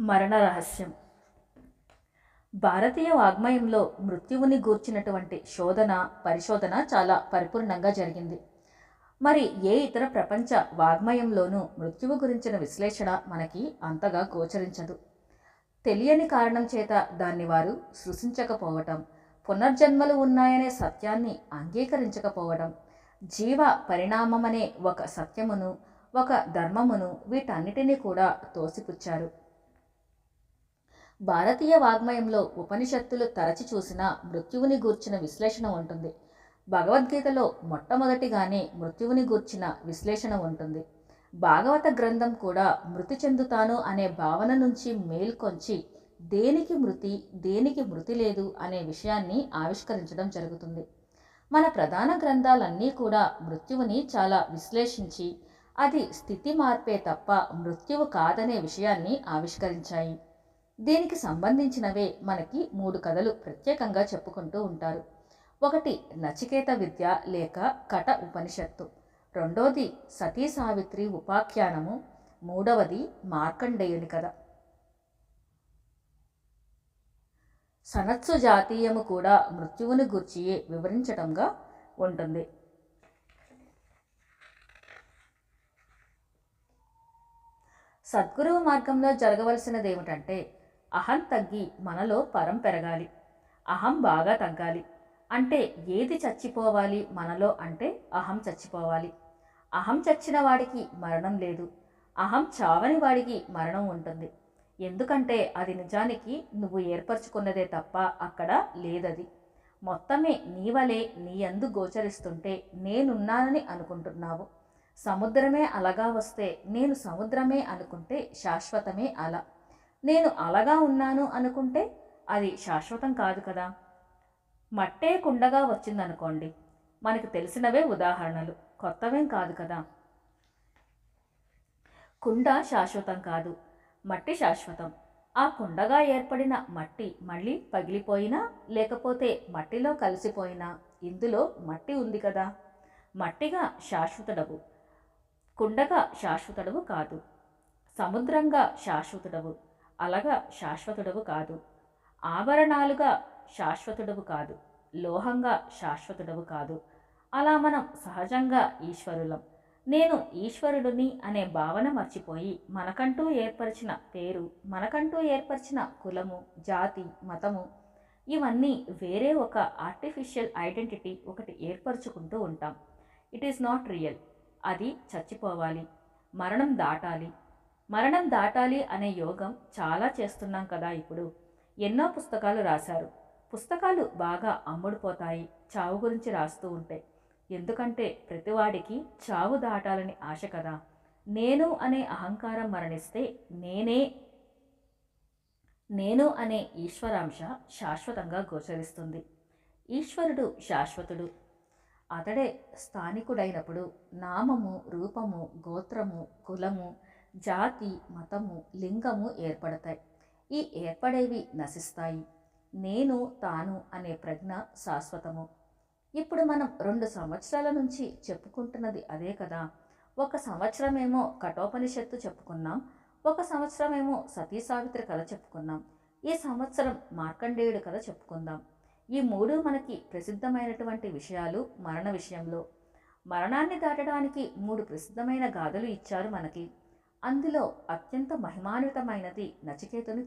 మరణ రహస్యం. భారతీయ వాగ్మయంలో మృత్యువుని గూర్చినటువంటి శోధన పరిశోధన చాలా పరిపూర్ణంగా జరిగింది. మరి ఏ ఇతర ప్రపంచ వాగ్మయంలోనూ మృత్యువు గురించిన విశ్లేషణ మనకి అంతగా గోచరించదు. తెలియని కారణం చేత దాన్ని వారు సృష్టించకపోవటం పునర్జన్మలు ఉన్నాయనే సత్యాన్ని అంగీకరించకపోవడం జీవ పరిణామమనే ఒక సత్యమును ఒక ధర్మమును వీటన్నిటినీ కూడా తోసిపుచ్చారు. భారతీయ వాగ్మయంలో ఉపనిషత్తులు తరచి చూసిన మృత్యువుని గూర్చిన విశ్లేషణ ఉంటుంది. భగవద్గీతలో మొట్టమొదటిగానే మృత్యువుని గూర్చిన విశ్లేషణ ఉంటుంది. భాగవత గ్రంథం కూడా మృతి చెందుతాను అనే భావన నుంచి మేల్కొంచి దేనికి మృతి దేనికి మృతి లేదు అనే విషయాన్ని ఆవిష్కరించడం జరుగుతుంది. మన ప్రధాన గ్రంథాలన్నీ కూడా మృత్యువుని చాలా విశ్లేషించి అది స్థితి మార్పే తప్ప మృత్యువు కాదనే విషయాన్ని ఆవిష్కరించాయి. దీనికి సంబంధించినవే మనకి మూడు కథలు ప్రత్యేకంగా చెప్పుకుంటూ ఉంటారు. ఒకటి నచికేత విద్య లేక కట ఉపనిషత్తు. రెండోది సతీ సావిత్రి ఉపాఖ్యానము. మూడవది మార్కండేయుని కథ. సనత్సు జాతీయము కూడా మృత్యువుని గుర్చియే వివరించటంగా ఉంటుంది. సద్గురువు మార్గంలో జరగవలసినది ఏమిటంటే అహం తగ్గి మనలో పరం పెరగాలి. అహం బాగా తగ్గాలి. అంటే ఏది చచ్చిపోవాలి మనలో అంటే అహం చచ్చిపోవాలి. అహం చచ్చిన వాడికి మరణం లేదు. అహం చావని వాడికి మరణం ఉంటుంది. ఎందుకంటే అది నిజానికి నువ్వు ఏర్పరచుకున్నదే తప్ప అక్కడ లేదది. మొత్తమే నీవలే నీ అందు గోచరిస్తుంటే నేనున్నానని అనుకుంటున్నావు. సముద్రమే అలగా వస్తే నేను సముద్రమే అనుకుంటే శాశ్వతమే అలా. నేను అలాగా ఉన్నాను అనుకుంటే అది శాశ్వతం కాదు కదా. మట్టే కుండగా వచ్చిందనుకోండి. మనకు తెలిసినవే ఉదాహరణలు. కొత్తవేం కాదు కదా. కుండ శాశ్వతం కాదు. మట్టి శాశ్వతం. ఆ కుండగా ఏర్పడిన మట్టి మళ్ళీ పగిలిపోయినా లేకపోతే మట్టిలో కలిసిపోయినా ఇందులో మట్టి ఉంది కదా. మట్టిగా శాశ్వతుడవు. కుండగా శాశ్వతుడవు కాదు. సముద్రంగా శాశ్వతుడవు. అలాగా శాశ్వతుడవు కాదు. ఆభరణాలుగా శాశ్వతుడవు కాదు. లోహంగా శాశ్వతుడవు కాదు. అలా మనం సహజంగా ఈశ్వరులం. నేను ఈశ్వరుడిని అనే భావన మర్చిపోయి మనకంటూ ఏర్పరిచిన పేరు మనకంటూ ఏర్పరిచిన కులము జాతి మతము ఇవన్నీ వేరే ఒక ఆర్టిఫిషియల్ ఐడెంటిటీ ఒకటి ఏర్పరచుకుంటూ ఉంటాం. ఇట్ ఈస్ నాట్ రియల్ అది చచ్చిపోవాలి. మరణం దాటాలి. మరణం దాటాలి అనే యోగం చాలా చేస్తున్నాం కదా ఇప్పుడు. ఎన్నో పుస్తకాలు రాశారు. పుస్తకాలు బాగా అమ్ముడుపోతాయి చావు గురించి రాస్తూ ఉంటే. ఎందుకంటే ప్రతివాడికి చావు దాటాలని ఆశ కదా. నేను అనే అహంకారం మరణిస్తే నేనే నేను అనే ఈశ్వరాంశ శాశ్వతంగా గోచరిస్తుంది. ఈశ్వరుడు శాశ్వతుడు. అతడే స్థానికుడైనప్పుడు నామము రూపము గోత్రము కులము జాతి మతము లింగము ఏర్పడతాయి. ఈ ఏర్పడేవి నశిస్తాయి. నేను తాను అనే ప్రజ్ఞ శాశ్వతము. ఇప్పుడు మనం రెండు సంవత్సరాల నుంచి చెప్పుకుంటున్నది అదే కదా. ఒక సంవత్సరమేమో కఠోపనిషత్తు చెప్పుకున్నాం ఒక సంవత్సరమేమో సతీ సావిత్రి కథ చెప్పుకున్నాం ఈ సంవత్సరం మార్కండేయుడి కథ చెప్పుకుందాం. ఈ మూడు మనకి ప్రసిద్ధమైనటువంటి విషయాలు మరణ విషయంలో. మరణాన్ని దాటడానికి మూడు ప్రసిద్ధమైన గాథలు ఇచ్చారు మనకి. అందులో అత్యంత మహిమాన్వితమైనది నచికేతుని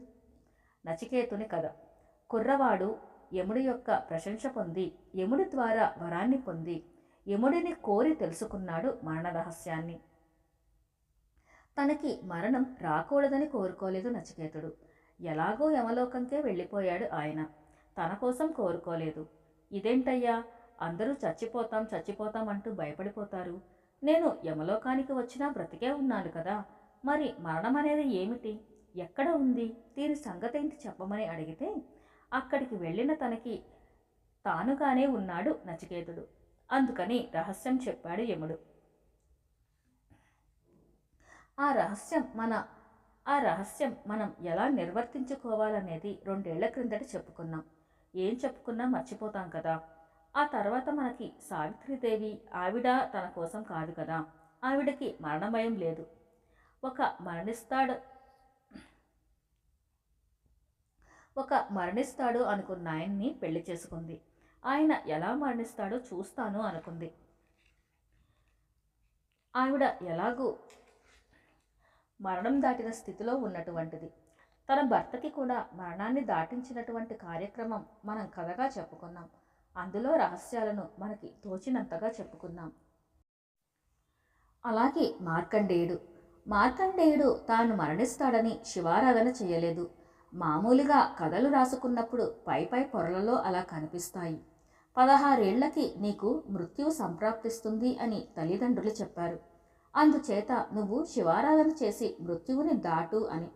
నచికేతుని కథ. కుర్రవాడు యముడి యొక్క ప్రశంస పొంది యముడి ద్వారా వరాన్ని పొంది యముడిని కోరి తెలుసుకున్నాడు మరణ రహస్యాన్ని తనకి మరణం రాకూడదని కోరుకోలేదు నచికేతుడు. ఎలాగో యమలోకంకే వెళ్ళిపోయాడు ఆయన. తన కోసం కోరుకోలేదు. ఇదేంటయ్యా? అందరూ చచ్చిపోతాం చచ్చిపోతాం అంటూ భయపడిపోతారు. నేను యమలోకానికి వచ్చినా బ్రతికే ఉన్నాను కదా. మరి మరణం అనేది ఏమిటి? ఎక్కడ ఉంది? దీని సంగతి ఏంటి చెప్పమని అడిగితే అక్కడికి వెళ్ళిన తనకి తానుగానే ఉన్నాడు నచికేతుడు. అందుకని రహస్యం చెప్పాడు యముడు. ఆ రహస్యం మన ఆ రహస్యం మనం ఎలా నిర్వర్తించుకోవాలనేది రెండేళ్ళ క్రిందట చెప్పుకున్నాం. ఏం చెప్పుకున్నా మర్చిపోతాం కదా. ఆ తర్వాత మనకి సావిత్రిదేవి ఆవిడ తన కోసం కాదు కదా. ఆవిడకి మరణ భయం లేదు. ఒక మరణిస్తాడు. ఒక మరణిస్తాడు అనుకున్న ఆయన్ని పెళ్ళి చేసుకుంది. ఆయన ఎలా మరణిస్తాడో చూస్తాను అనుకుంది. ఆవిడ ఎలాగూ మరణం దాటిన స్థితిలో ఉన్నటువంటిది. తన భర్తకి కూడా మరణాన్ని దాటించినటువంటి కార్యక్రమం మనం కథగా చెప్పుకున్నాం. అందులో రహస్యాలను మనకి తోచినంతగా చెప్పుకున్నాం అలాగే మార్కండేయుడు మార్కండేయుడు తాను మరణిస్తాడని శివారాధన చేయలేదు. మామూలుగా కథలు రాసుకున్నప్పుడు పై పై పొరలలో అలా కనిపిస్తాయి. పదహారేళ్ళకి నీకు మృత్యువు సంప్రాప్తిస్తుంది అని తల్లిదండ్రులు చెప్పారు. అందుచేత నువ్వు శివారాధన చేసి మృత్యువుని దాటు అని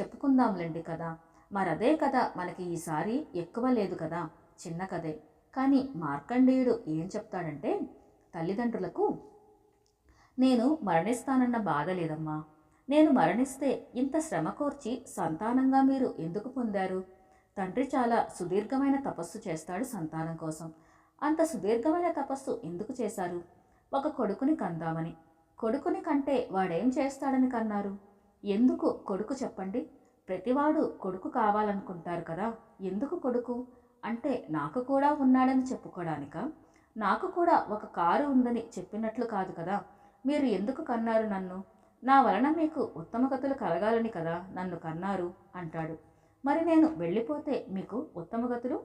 చెప్పుకుందాంలేండి కదా. మరదే కథ మనకి ఈసారి ఎక్కువ లేదు కదా చిన్న కథే. కానీ మార్కండేయుడు ఏం చెప్తాడంటే తల్లిదండ్రులకు నేను మరణిస్తానన్న బాధ లేదమ్మా. నేను మరణిస్తే ఇంత శ్రమ కోర్చి సంతానంగా మీరు ఎందుకు పొందారు? తండ్రి చాలా సుదీర్ఘమైన తపస్సు చేస్తాడు సంతానం కోసం. అంత సుదీర్ఘమైన తపస్సు ఎందుకు చేశారు? ఒక కొడుకుని కందామని. కొడుకుని కంటే వాడేం చేస్తాడని కన్నారు? ఎందుకు కొడుకు చెప్పండి? ప్రతివాడు కొడుకు కావాలనుకుంటారు కదా ఎందుకు కొడుకు? అంటే నాకు కూడా ఉన్నాడని చెప్పుకోవడానిక నాకు కూడా ఒక కారు ఉందని చెప్పినట్లు కాదు కదా మీరు ఎందుకు కన్నారు నన్ను? నా వలన మీకు ఉత్తమ గతులు కలగాలని కదా నన్ను కన్నారు అంటాడు. మరి నేను వెళ్ళిపోతే మీకు ఉత్తమ గతులు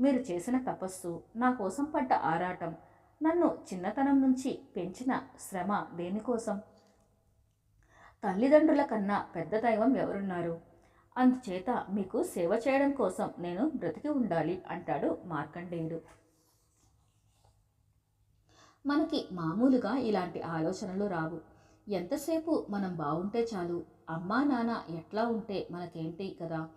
మీరు చేసిన తపస్సు నా కోసం పడ్డ ఆరాటం నన్ను చిన్నతనం నుంచి పెంచిన శ్రమ దేనికోసం? తల్లిదండ్రుల కన్నా పెద్ద దైవం ఎవరున్నారు? అందుచేత మీకు సేవ చేయడం కోసం నేను బ్రతికి ఉండాలి అంటాడు మార్కండేయుడు. మనకి మామూలుగా ఇలాంటి ఆలోచనలు రావు. ఎంతసేపు మనం బాగుంటే చాలు అమ్మా నాన్న ఎట్లా ఉంటే మనకేంటి కదా?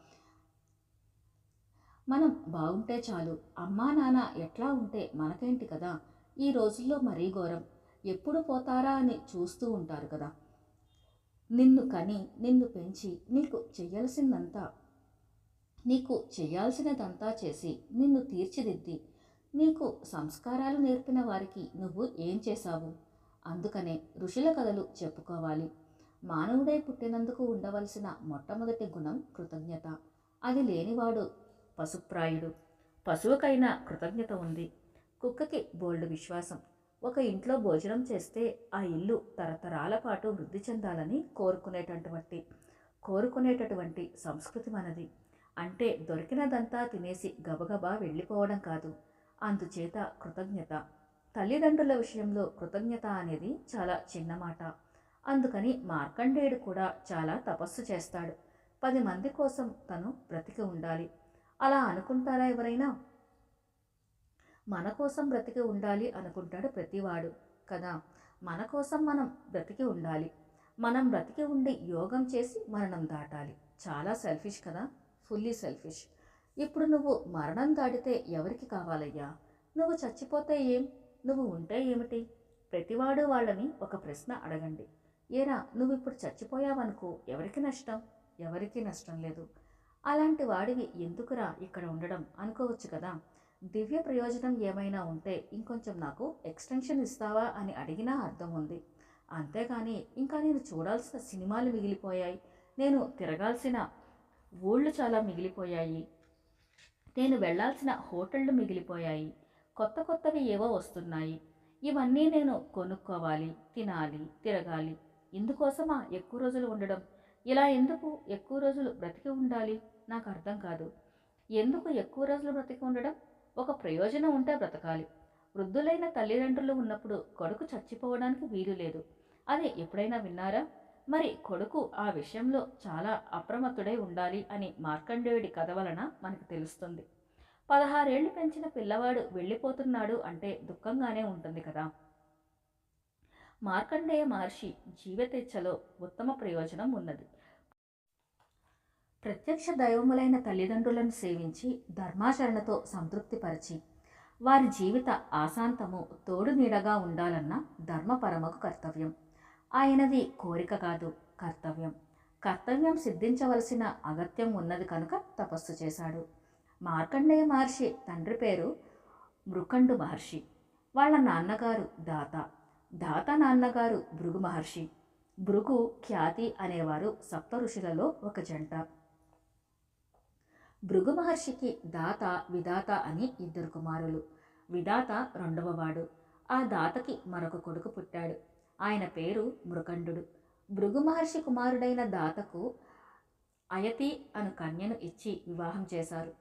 మనం బాగుంటే చాలు అమ్మా నాన్న ఎట్లా ఉంటే మనకేంటి కదా? ఈ రోజుల్లో మరీ ఘోరం. ఎప్పుడు పోతారా అని చూస్తూ ఉంటారు కదా. నిన్ను కని నిన్ను పెంచి నీకు చేయాల్సిందంతా నీకు చేయాల్సినదంతా చేసి నిన్ను తీర్చిదిద్ది నీకు సంస్కారాలు నేర్పిన వారికి నువ్వు ఏం చేశావు? అందుకనే ఋషుల కథలు చెప్పుకోవాలి. మానవుడై పుట్టినందుకు ఉండవలసిన మొట్టమొదటి గుణం కృతజ్ఞత. అది లేనివాడు పశుప్రాయుడు. పశువుకైనా కృతజ్ఞత ఉంది. కుక్కకి బోల్డ్ విశ్వాసం. ఒక ఇంట్లో భోజనం చేస్తే ఆ ఇల్లు తరతరాల పాటు వృద్ధి చెందాలని కోరుకునేటటువంటి కోరుకునేటటువంటి సంస్కృతి మనది. అంటే దొరికినదంతా తినేసి గబగబా వెళ్ళిపోవడం కాదు. అందుచేత కృతజ్ఞత. తల్లిదండ్రుల విషయంలో కృతజ్ఞత అనేది చాలా చిన్న మాట. అందుకని మార్కండేయుడు కూడా చాలా తపస్సు చేస్తాడు. పది మంది కోసం తను బ్రతికి ఉండాలి. అలా అనుకుంటారా ఎవరైనా? మన కోసం బ్రతికి ఉండాలి అనుకుంటాడు ప్రతివాడు. కదా? మన కోసం మనం బ్రతికి ఉండాలి. మనం బ్రతికి ఉండి యోగం చేసి మరణం దాటాలి. చాలా సెల్ఫిష్ కదా? Fully selfish. ఇప్పుడు నువ్వు మరణం దాటితే ఎవరికి కావాలయ్యా? నువ్వు చచ్చిపోతే ఏం? నువ్వు ఉంటే ఏమిటి? ప్రతివాడు వాళ్ళని ఒక ప్రశ్న అడగండి. ఏరా నువ్వు ఇప్పుడు చచ్చిపోయావనుకో ఎవరికి నష్టం? ఎవరికీ నష్టం లేదు. అలాంటి వాడివి ఎందుకురా ఇక్కడ ఉండడం అనుకోవచ్చు కదా? దివ్య ప్రయోజనం ఏమైనా ఉంటే ఇంకొంచెం నాకు ఎక్స్టెన్షన్ ఇస్తావా అని అడిగినా అర్థం ఉంది. అంతేగాని ఇంకా నేను చూడాల్సిన సినిమాలు మిగిలిపోయాయి. నేను తిరగాల్సిన ఊళ్ళు చాలా మిగిలిపోయాయి. నేను వెళ్ళాల్సిన హోటళ్ళు మిగిలిపోయాయి. కొత్త కొత్తవి ఏవో వస్తున్నాయి. ఇవన్నీ నేను కొనుక్కోవాలి తినాలి తిరగాలి. ఇందుకోసమా ఎక్కువ రోజులు ఉండడం? ఇలా ఎందుకు ఎక్కువ రోజులు బ్రతికి ఉండాలి? నాకు అర్థం కాదు. ఎందుకు ఎక్కువ రోజులు బ్రతికి ఉండడం? ఒక ప్రయోజనం ఉంటే బ్రతకాలి. వృద్ధులైన తల్లిదండ్రులు ఉన్నప్పుడు కొడుకు చచ్చిపోవడానికి వీలు లేదు. అది ఎప్పుడైనా విన్నారా? మరి కొడుకు ఆ విషయంలో చాలా అప్రమత్తుడై ఉండాలి అని మార్కండేయుడి కథ వలన మనకు తెలుస్తుంది. పదహారేళ్ళు పెంచిన పిల్లవాడు వెళ్ళిపోతున్నాడు అంటే దుఃఖంగానే ఉంటుంది కదా. మార్కండేయ మహర్షి జీవితేచ్ఛలో ఉత్తమ ప్రయోజనం ఉన్నది. ప్రత్యక్ష దైవములైన తల్లిదండ్రులను సేవించి ధర్మాచరణతో సంతృప్తిపరిచి వారి జీవిత ఆశాంతము తోడు నీడగా ఉండాలన్న ధర్మపరమకు కర్తవ్యం. ఆయనది కోరిక కాదు కర్తవ్యం. కర్తవ్యం సిద్ధించవలసిన అగత్యం ఉన్నది కనుక తపస్సు చేశాడు. మార్కండేయ మహర్షి తండ్రి పేరు మృకండు మహర్షి వాళ్ళ నాన్నగారు దాత. దాత నాన్నగారు భృగు మహర్షి. భృగు ఖ్యాతి అనేవారు సప్త ఋషులలో ఒక జంట. భృగు మహర్షికి దాత విధాత అని ఇద్దరు కుమారులు. విధాత రెండవవాడు ఆ దాతకి మరొక కొడుకు పుట్టాడు. ఆయన పేరు మృకండు భృగు మహర్షి కుమారుడైన దాతకు అయతి అను కన్యను ఇచ్చి వివాహం చేశారు.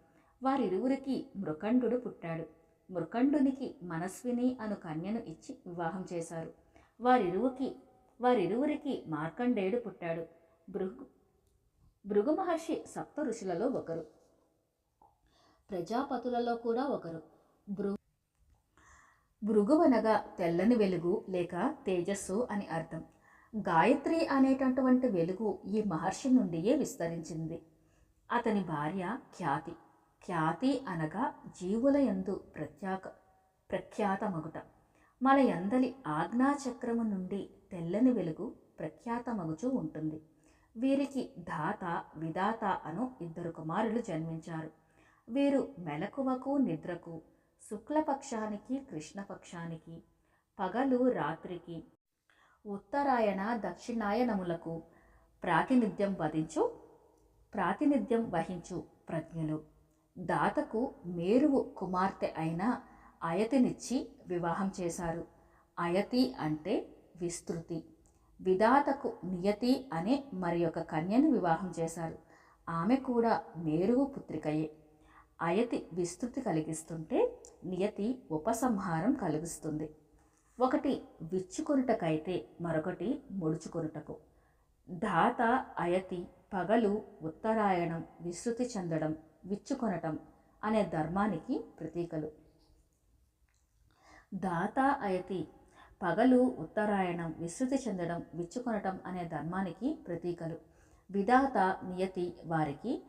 వారిరువురికి మృకండు పుట్టాడు. మృకండునికి మనస్విని అను కన్యను ఇచ్చి వివాహం చేశారు. వారిరువుకి వారిరువురికి మార్కండేయుడు పుట్టాడు. భృగు భృగు మహర్షి సప్త ఋషులలో ఒకరు. ప్రజాపతులలో కూడా ఒకరు. భృ భృగువనగా తెల్లని వెలుగు లేక తేజస్సు అని అర్థం. గాయత్రి అనేటటువంటి వెలుగు ఈ మహర్షి నుండియే విస్తరించింది. అతని భార్య ఖ్యాతి. ఖ్యాతి అనగా జీవుల యందు ప్రత్యాక ప్రఖ్యాతమగుట. మన ఎందలి ఆజ్ఞాచక్రము నుండి తెల్లని వెలుగు ప్రఖ్యాతమగుచూ ఉంటుంది. వీరికి దాత విధాత అను ఇద్దరు కుమారులు జన్మించారు. వీరు మెలకువకు నిద్రకు శుక్లపక్షానికి కృష్ణపక్షానికి పగలు రాత్రికి ఉత్తరాయణ దక్షిణాయనములకు ప్రాతినిధ్యం వధించు ప్రాతినిధ్యం వహించు ప్రజ్ఞలు. దాతకు మేరువు కుమార్తె అయిన అయతినిచ్చి వివాహం చేశారు. అయతి అంటే విస్తృతి. విధాతకు నియతి అనే మరి ఒక కన్యను వివాహం చేశారు. ఆమె కూడా మేరువు పుత్రికయే. అయతి విస్తృతి కలిగిస్తుంటే నియతి ఉపసంహారం కలిగిస్తుంది. ఒకటి విచ్చుకొనుటకైతే మరొకటి ముడుచుకొనుటకు. ధాత అయతి పగలు ఉత్తరాయణం విస్తృతి చెందడం విచ్చుకొనటం అనే ధర్మానికి ప్రతీకలు. దాత అయతి పగలు ఉత్తరాయణం విస్తృతి చెందడం విచ్చుకొనటం అనే ధర్మానికి ప్రతీకలు. విధాత నియతి వారికి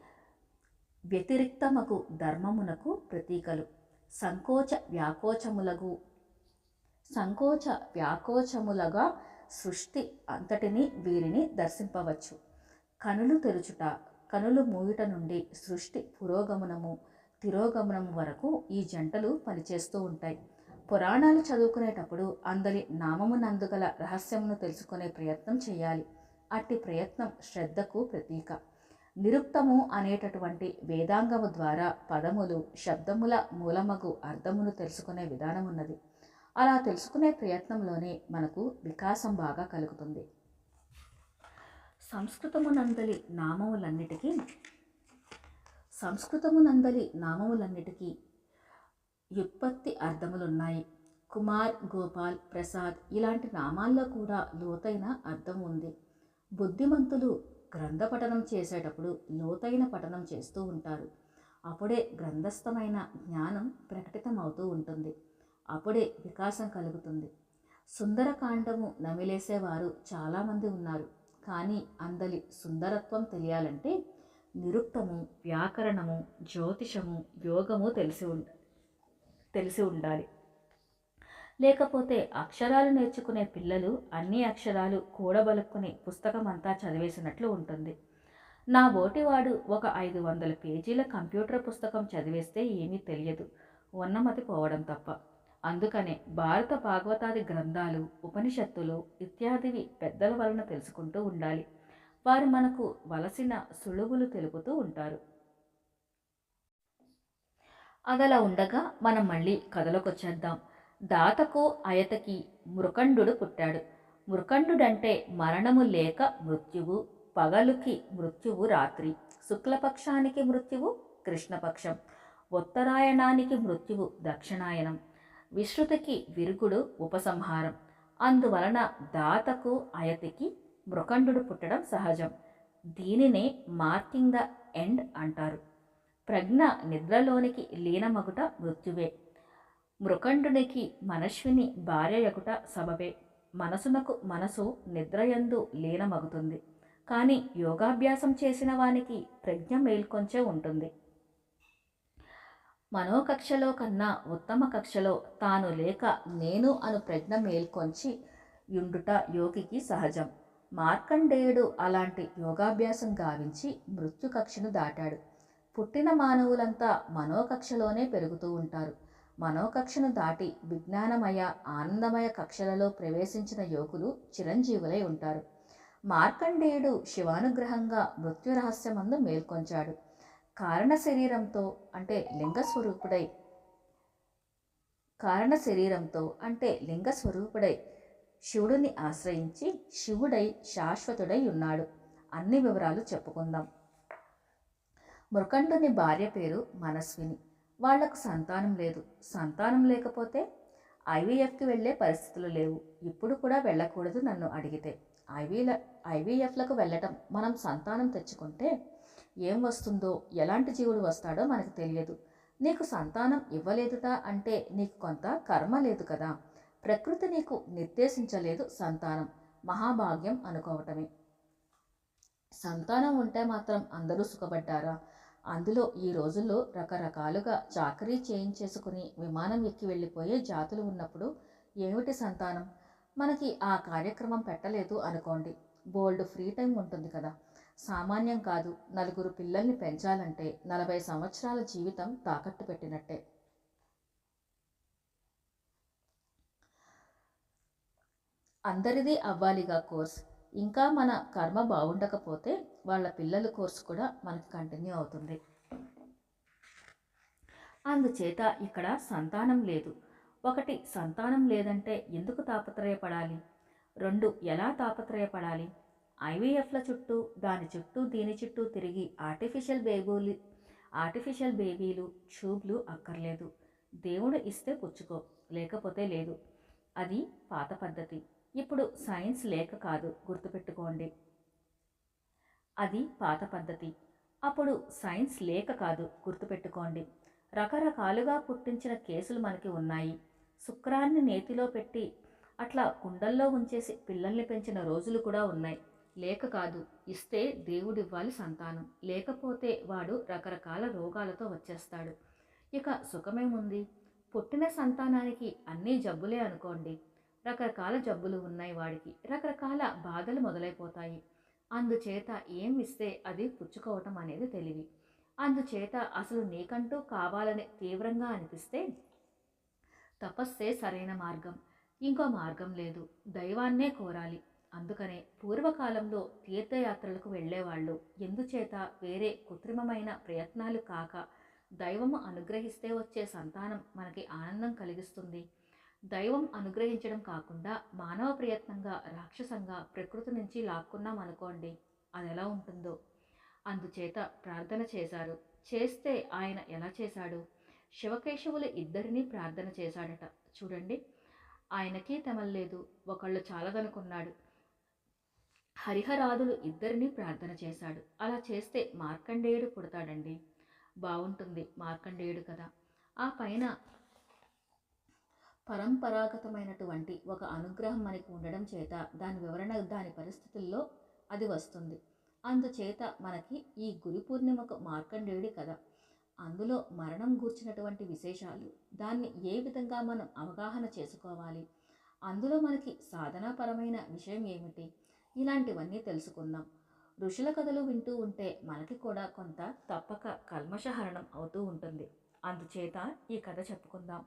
వ్యతిరిక్తమకు ధర్మమునకు ప్రతీకలు. సంకోచ వ్యాకోచములగు. సంకోచ వ్యాకోచములగా సృష్టి అంతటిని వీరిని దర్శింపవచ్చు. కనులు తెరుచుట కనులు మూయుట నుండి సృష్టి పురోగమనము తిరోగమనము వరకు ఈ జంటలు పనిచేస్తూ ఉంటాయి. పురాణాలు చదువుకునేటప్పుడు అందరి నామమునందుగల రహస్యమును తెలుసుకునే ప్రయత్నం చేయాలి. అట్టి ప్రయత్నం శ్రద్ధకు ప్రతీక. నిరుక్తము అనేటటువంటి వేదాంగము ద్వారా పదములు శబ్దముల మూలమగు అర్థమును తెలుసుకునే విధానం ఉన్నది అలా తెలుసుకునే ప్రయత్నంలోనే మనకు వికాసం బాగా కలుగుతుంది. సంస్కృతమునందలి నామములన్నిటికీ సంస్కృతమునందలి నామములన్నిటికీ వ్యుత్పత్తి అర్థములున్నాయి. కుమార్ గోపాల్ ప్రసాద్ ఇలాంటి నామాల్లో కూడా లోతైన అర్థం ఉంది బుద్ధిమంతులు గ్రంథ పఠనం చేసేటప్పుడు లోతైన పఠనం చేస్తూ ఉంటారు. అప్పుడే గ్రంథస్థమైన జ్ఞానం ప్రకటితమవుతూ ఉంటుంది. అప్పుడే వికాసం కలుగుతుంది. సుందరకాండము నమిలేసేవారు చాలామంది ఉన్నారు. కానీ అందరి సుందరత్వం తెలియాలంటే నిరుక్తము వ్యాకరణము జ్యోతిషము యోగము తెలిసి ఉండ తెలిసి ఉండాలి. లేకపోతే అక్షరాలు నేర్చుకునే పిల్లలు అన్ని అక్షరాలు కూడబలుక్కుని పుస్తకం అంతా చదివేసినట్లు ఉంటుంది. నా ఓటివాడు ఒక ఐదు వందల పేజీల కంప్యూటర్ పుస్తకం చదివేస్తే ఏమీ తెలియదు. ఉన్నమతి పోవడం తప్ప. అందుకనే భారత భాగవతాది గ్రంథాలు ఉపనిషత్తులు ఇత్యాదివి పెద్దల వలన తెలుసుకుంటూ ఉండాలి. వారు మనకు వలసిన సులువులు తెలుపుతూ ఉంటారు. అదలా ఉండగా మనం మళ్ళీ కథలోకొచ్చేద్దాం. దాతకు అయతకి మృకండు పుట్టాడు. మృకండుడంటే మరణము లేక మృత్యువు పగలుకి మృత్యువు రాత్రి. శుక్లపక్షానికి మృత్యువు కృష్ణపక్షం. ఉత్తరాయణానికి మృత్యువు దక్షిణాయనం. విశ్రుతికి విరుగుడు ఉపసంహారం. అందువలన దాతకు అయతికి మృకండు పుట్టడం సహజం. దీనినే మార్కింగ్ ద ఎండ్ అంటారు. ప్రజ్ఞ నిద్రలోనికి లీనమగుట మృత్యువే. మృకండునికి మనశ్విని భార్యయగుట సబబే. మనసునకు మనసు నిద్రయందు లీనమగుతుంది. కానీ యోగాభ్యాసం చేసిన వానికి ప్రజ్ఞ మేల్కొంచే ఉంటుంది. మనోకక్షలో కన్నా ఉత్తమ కక్షలో తాను లేక నేను అను ప్రజ్ఞ మేల్కొంచి యుండుట యోగికి సహజం. మార్కండేయుడు అలాంటి యోగాభ్యాసం గావించి మృత్యు కక్షను దాటాడు. పుట్టిన మానవులంతా మనోకక్షలోనే పెరుగుతూ ఉంటారు. మనోకక్షను దాటి విజ్ఞానమయ ఆనందమయ కక్షలలో ప్రవేశించిన యోగులు చిరంజీవులై ఉంటారు. మార్కండేయుడు శివానుగ్రహంగా మృత్యు రహస్యమందు మేల్కొంచాడు. కారణ శరీరంతో అంటే లింగ స్వరూపుడై కారణ శరీరంతో అంటే లింగ స్వరూపుడై శివుడిని ఆశ్రయించి శివుడై శాశ్వతుడై ఉన్నాడు. అన్ని వివరాలు చెప్పుకుందాం. మృకండుని భార్య పేరు మనస్విని. వాళ్ళకు సంతానం లేదు. సంతానం లేకపోతే ఐవీఎఫ్కి వెళ్ళే పరిస్థితులు లేవు. ఇప్పుడు కూడా వెళ్ళకూడదు నన్ను అడిగితే. ఐవీల ఐవీఎఫ్లకు వెళ్ళటం మనం సంతానం తెచ్చుకుంటే ఏం వస్తుందో ఎలాంటి జీవుడు వస్తాడో మనకు తెలియదు. నీకు సంతానం ఇవ్వలేదుట అంటే నీకు కొంత కర్మ లేదు కదా. ప్రకృతి నీకు నిర్దేశించలేదు సంతానం. మహాభాగ్యం అనుకోవటమే. సంతానం ఉంటే మాత్రం అందరూ సుఖపడ్డారా? అందులో ఈ రోజుల్లో రకరకాలుగా చాకరీ చేయించేసుకుని విమానం ఎక్కి వెళ్ళిపోయే జాతులు ఉన్నప్పుడు ఏమిటి సంతానం? మనకి ఆ కార్యక్రమం పెట్టలేదు అనుకోండి. బోల్డ్ ఫ్రీ టైం ఉంటుంది కదా. సామాన్యం కాదు. నలుగురు పిల్లల్ని పెంచాలంటే నలభై సంవత్సరాల జీవితం తాకట్టు పెట్టినట్టే. అందరిది అవ్వాలిగా కోర్స్. ఇంకా మన కర్మ బాగుండకపోతే వాళ్ళ పిల్లల కోర్సు కూడా మనకు కంటిన్యూ అవుతుంది. అందుచేత ఇక్కడ సంతానం లేదు. ఒకటి సంతానం లేదంటే ఎందుకు తాపత్రయపడాలి? రెండు ఎలా తాపత్రయపడాలి? ఐవీఎఫ్ల చుట్టూ దాని చుట్టూ దీని చుట్టూ తిరిగి ఆర్టిఫిషియల్ బేబీలు ఆర్టిఫిషియల్ బేబీలు ట్యూబ్లు అక్కర్లేదు. దేవుడు ఇస్తే పుచ్చుకో లేకపోతే లేదు. అది పాత పద్ధతి. ఇప్పుడు సైన్స్ లేక కాదు గుర్తుపెట్టుకోండి. అది పాత పద్ధతి. అప్పుడు సైన్స్ లేక కాదు గుర్తుపెట్టుకోండి. రకరకాలుగా పుట్టించిన కేసులు మనకి ఉన్నాయి. శుక్రాన్ని నేతిలో పెట్టి అట్లా కుండల్లో ఉంచేసి పిల్లల్ని పెంచిన రోజులు కూడా ఉన్నాయి. లేక కాదు ఇస్తే దేవుడివ్వాలి సంతానం. లేకపోతే వాడు రకరకాల రోగాలతో వచ్చేస్తాడు. ఇక సుఖమేముంది? పుట్టిన సంతానానికి అన్నీ జబ్బులే అనుకోండి. రకరకాల జబ్బులు ఉన్నాయి వాడికి. రకరకాల బాధలు మొదలైపోతాయి. అందుచేత ఏం ఇస్తే అది పుచ్చుకోవటం అనేది తెలివి. అందుచేత అసలు నీకంటూ కావాలని తీవ్రంగా అనిపిస్తే తపస్సే సరైన మార్గం. ఇంకో మార్గం లేదు. దైవాన్నే కోరాలి. అందుకనే పూర్వకాలంలో తీర్థయాత్రలకు వెళ్ళేవాళ్ళు. ఎందుచేత వేరే కృత్రిమమైన ప్రయత్నాలు కాక దైవము అనుగ్రహిస్తే వచ్చే సంతానం మనకి ఆనందం కలిగిస్తుంది. దైవం అనుగ్రహించడం కాకుండా మానవ ప్రయత్నంగా రాక్షసంగా ప్రకృతి నుంచి లాక్కున్నాం అనుకోండి అది ఎలా ఉంటుందో. అందుచేత ప్రార్థన చేశారు. చేస్తే ఆయన ఎలా చేశాడు? శివకేశవులు ఇద్దరినీ ప్రార్థన చేశాడట. చూడండి ఆయనకి తెమల్లేదు ఒకళ్ళు చాలదనుకున్నాడు. హరిహరాదులు ఇద్దరినీ ప్రార్థన చేశాడు. అలా చేస్తే మార్కండేయుడు పుడతాడండి. బాగుంటుంది మార్కండేయుడు కదా ఆ పైన పరంపరాగతమైనటువంటి ఒక అనుగ్రహం మనకు ఉండడం చేత దాని వివరణ దాని పరిస్థితుల్లో అది వస్తుంది. అందుచేత మనకి ఈ గురు పూర్ణిమకు మార్కండేయుడి కథ. అందులో మరణం గూర్చినటువంటి విశేషాలు దాన్ని ఏ విధంగా మనం అవగాహన చేసుకోవాలి అందులో మనకి సాధనాపరమైన విషయం ఏమిటి ఇలాంటివన్నీ తెలుసుకుందాం. ఋషుల కథలు వింటూ ఉంటే మనకి కూడా కొంత తప్పక కల్మషహరణం అవుతూ ఉంటుంది. అందుచేత ఈ కథ చెప్పుకుందాం.